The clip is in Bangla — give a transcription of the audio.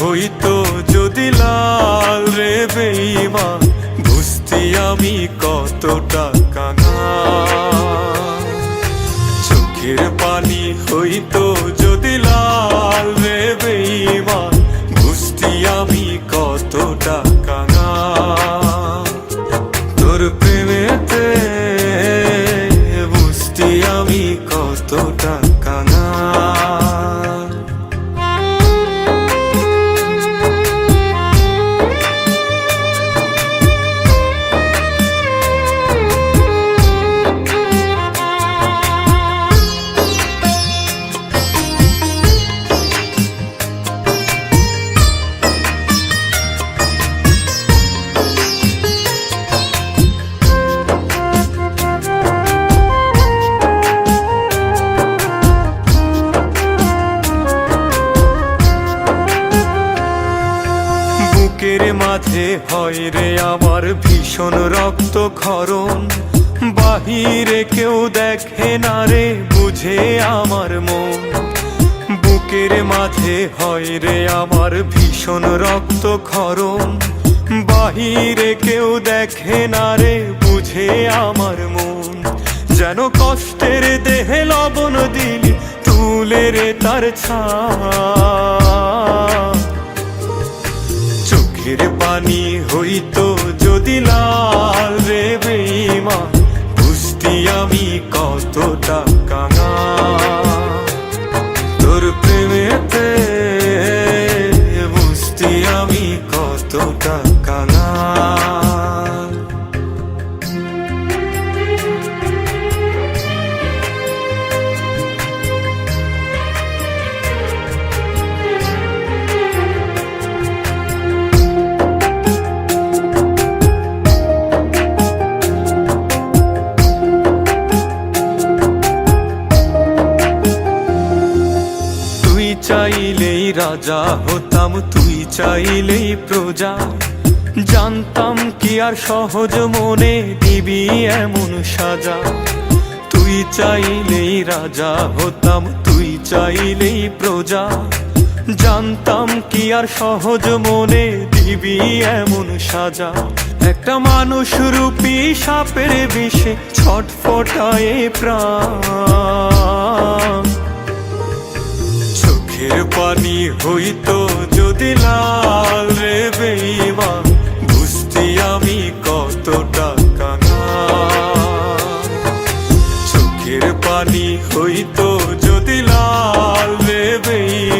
হইতো যদি লাল রে বেইমান বুঝতি আমি কতটা কাঙাল চোখের পানি হইতো যদি লাল রে বেইমান বুঝতি আমি কতটা কাঙাল তোর প্রেমেতে বুকের হয় রে আমার ভীষণ রক্ত ক্ষরণ বাহিরে কেউ দেখে না রে, বুঝে আমার মন। বুকের মাঝে হয় রে আমার ভীষণ রক্ত ক্ষরণ বাহিরে কেউ দেখে না রে, বুঝে আমার মন। যেন কষ্টের দেহে লবণ দিলি, তুলে রে তার ছা পানি হইতো যদি লাল রে বেমা বুঝতি আমি কতটা কাঙা তোর প্রেমেতে বুঝতি আমি কতটা কাঙা চাইলেই রাজা হতাম, তুই চাইলেই প্রজা। জানতাম কি আর সহজ মনে দিবি এমন সাজা। তুই চাইলেই রাজা হতাম, তুই চাইলেই প্রজা। জানতাম কি আর সহজ মনে দিবি এমন সাজা। একটা মানুষ রূপী সাপের বিষে ছটফটায় প্রাণ। পানি হইতো যদি লাল রে বেইমান বুঝতি আমি কতটা কানা চোখের পানি হইতো যদি লাল রে বেইমান